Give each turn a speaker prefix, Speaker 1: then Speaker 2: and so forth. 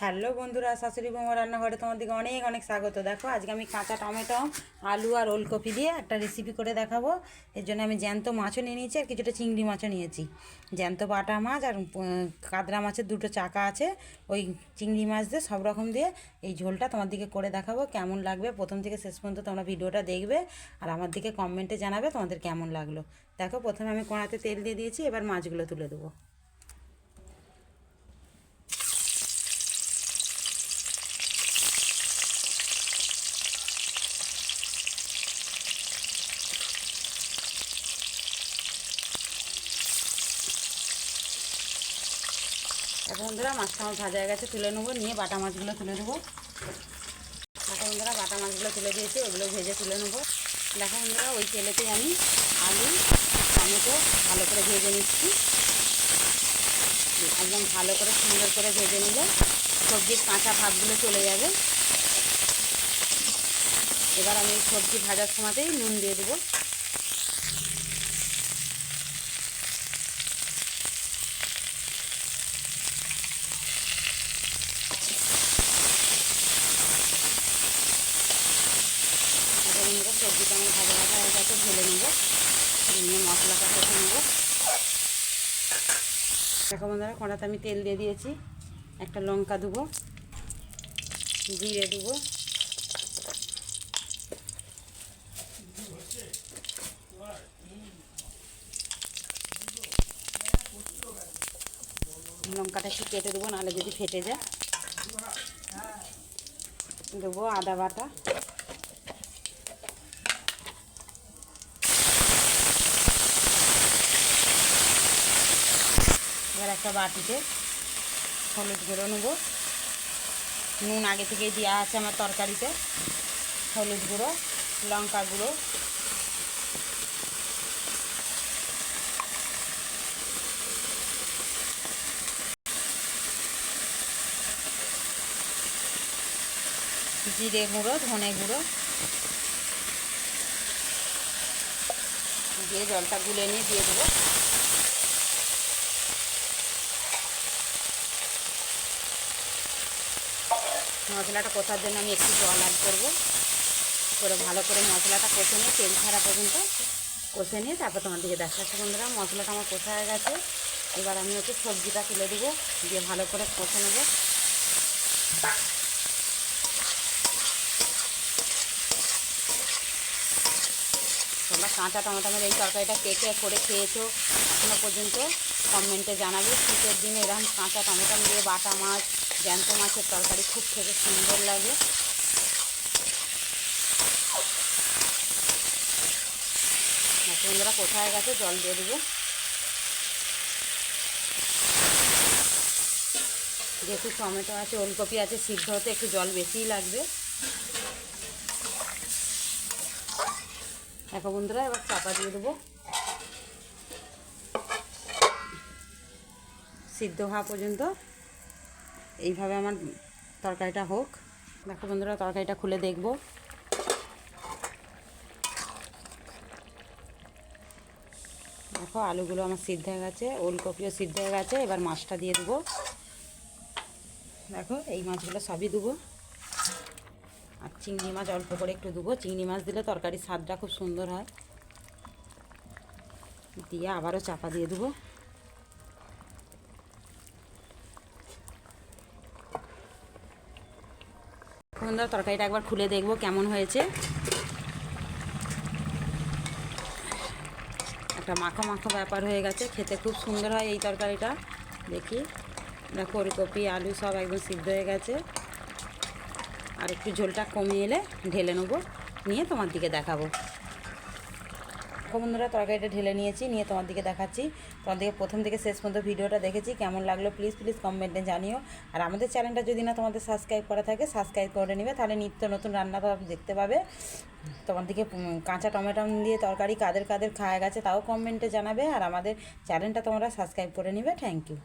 Speaker 1: Hello বন্ধুরা, শাশুড়ি বৌমা রান্নাঘরে তোমাদেরকে অনেক অনেক স্বাগত। দেখো, আজকে আমি কাঁচা টমেটো, আলু আর ওলকপি দিয়ে একটা রেসিপি করে দেখাবো। এর জন্য আমি জ্যান্ত মাছও নিয়ে নিয়েছি আর কিছুটা চিংড়ি মাছও নিয়েছি। জ্যান্ত বাটা মাছ আর কাতলা মাছের দুটো চাকা আছে। ওই চিংড়ি মাছ দিয়ে, সব রকম দিয়ে এই ঝোলটা তোমার দিকে করে দেখাবো, কেমন লাগবে। প্রথম থেকে শেষ পর্যন্ত তোমরা ভিডিওটা দেখবে আর আমার দিকে কমেন্টে জানাবে তোমাদের কেমন লাগল। দেখো, প্রথমে আমি কড়াতে তেল দিয়ে দিয়েছি, এবার মাছগুলো তুলে দেবো। বন্ধুরা মাছটা আমার ভাজা গেছে, তুলে নেব, নিয়ে বাটা মাছগুলো তুলে নেব দেখো বন্ধুরা, বাটা মাছগুলো তুলে দিয়েছি, ওগুলো ভেজে তুলে নেব। দেখো বন্ধুরা, ওই তেলেতেই আমি আলু, টমেটো ভালো করে ভেজে নিচ্ছি। একদম ভালো করে সুন্দর করে ভেজে নিলে সবজির কাঁচা ভাবগুলো চলে যাবে। এবার আমি সবজি ভাজার সময়তেই নুন দিয়ে দেবো এটা বন্ধুরা সবজিটা আমার ভাজা ভাজা হয়ে গেছে, ঢেলে নেব। নিয়ে মশলাটা কষে নেব। দেখো বন্ধুরা, কড়াতে আমি তেল দিয়ে দিয়েছি। একটা লঙ্কা দেবো, জিরে দেবো। লঙ্কাটা একটু কেটে দেবো, নাহলে যদি ফেটে যায়। দেবো আদা বাটা। একটা বাটিতে হলুদ গুঁড়ো নেব। নুন আগে থেকেই দেওয়া আছে আমার তরকারিতে। হলুদ গুঁড়ো, লঙ্কা গুঁড়ো। জিরে গুঁড়ো, ধনে গুঁড়ো। দিয়ে জলটা গুলে নিয়ে দিয়ে দেবো। মশলাটা কষার জন্য আমি একটু জল অ্যাড করব। করে ভালো করে মশলাটা কষে নিয়ে, তেল ছাড়া পর্যন্ত কষে নিয়ে তারপর তোমার দিকে দেখাচ্ছি বন্ধুরা। মশলাটা আমার কষা হয়ে গেছে। এবার আমি হচ্ছে সবজিটা তুলে দেবো, দিয়ে ভালো করে কষে নেব। তোমরা কাঁচা টমেটোমের এই তরকারিটা কে কে করে খেয়েছো এখনও পর্যন্ত কমেন্টে জানাবে। শীতের দিনে এরকম কাঁচা টমেটো দিয়ে বাটা মাছ জ্যান্ত মাছের তরকারি খুব খেতে সুন্দর লাগে। বন্ধুরা, কোথায় গেছে? জল দিয়ে দেবো। যেহেতু টমেটো আছে, ওলকপি আছে, সিদ্ধ হতে একটু জল বেশিই লাগবে। দেখো বন্ধুরা, এবার চাপা দিয়ে দেবো। সিদ্ধ হওয়া পর্যন্ত এইভাবে আমার তরকারিটা হোক। দেখো বন্ধুরা, তরকারিটা খুলে দেখব। দেখো, আলুগুলো আমার সিদ্ধ হয়ে গেছে, ওলকপিও সিদ্ধ হয়ে গেছে, এবার মাছটা দিয়ে দেবো। দেখো, এই মাছগুলো সবই দেবো। আর চিংড়ি মাছ অল্প করে একটু দেবো। চিংড়ি মাছ দিলে তরকারির স্বাদটা খুব সুন্দর হয়। দিয়ে আবারও চাপা দিয়ে দেবো। বন্ধুরা তরকারিটা একবার খুলে দেখব কেমন হয়েছে। একটা মাখো মাখো ব্যাপার হয়ে গেছে, খেতে খুব সুন্দর হয় এই তরকারিটা। দেখি ওলকপি আলু সব একদম সিদ্ধ হয়ে গেছে। আর একটু ঝোলটা কমিয়ে এলে ঢেলে নেব, নিয়ে তোমার দিকে দেখাবো। দেখো বন্ধুরা তরকারিটা ঢেলে নিয়েছি, নিয়ে তোমার দিকে দেখাচ্ছি। তোমার দিকে প্রথম থেকে শেষ পর্যন্ত ভিডিওটা দেখেছি, কেমন লাগল প্লিজ প্লিজ কমেন্টে জানিও। আর আমাদের চ্যানেলটা যদি না তোমাদের সাবস্ক্রাইব করা থাকে সাবস্ক্রাইব করে নেবে, তাহলে নিত্য নতুন রান্না তো দেখতে পাবে। তোমার দিকে কাঁচা টমেটো দিয়ে তরকারি কাদের কাদের খাওয়া গেছে তাও কমেন্টে জানাবে, আর আমাদের চ্যানেলটা তোমরা সাবস্ক্রাইব করে নেবে থ্যাংক ইউ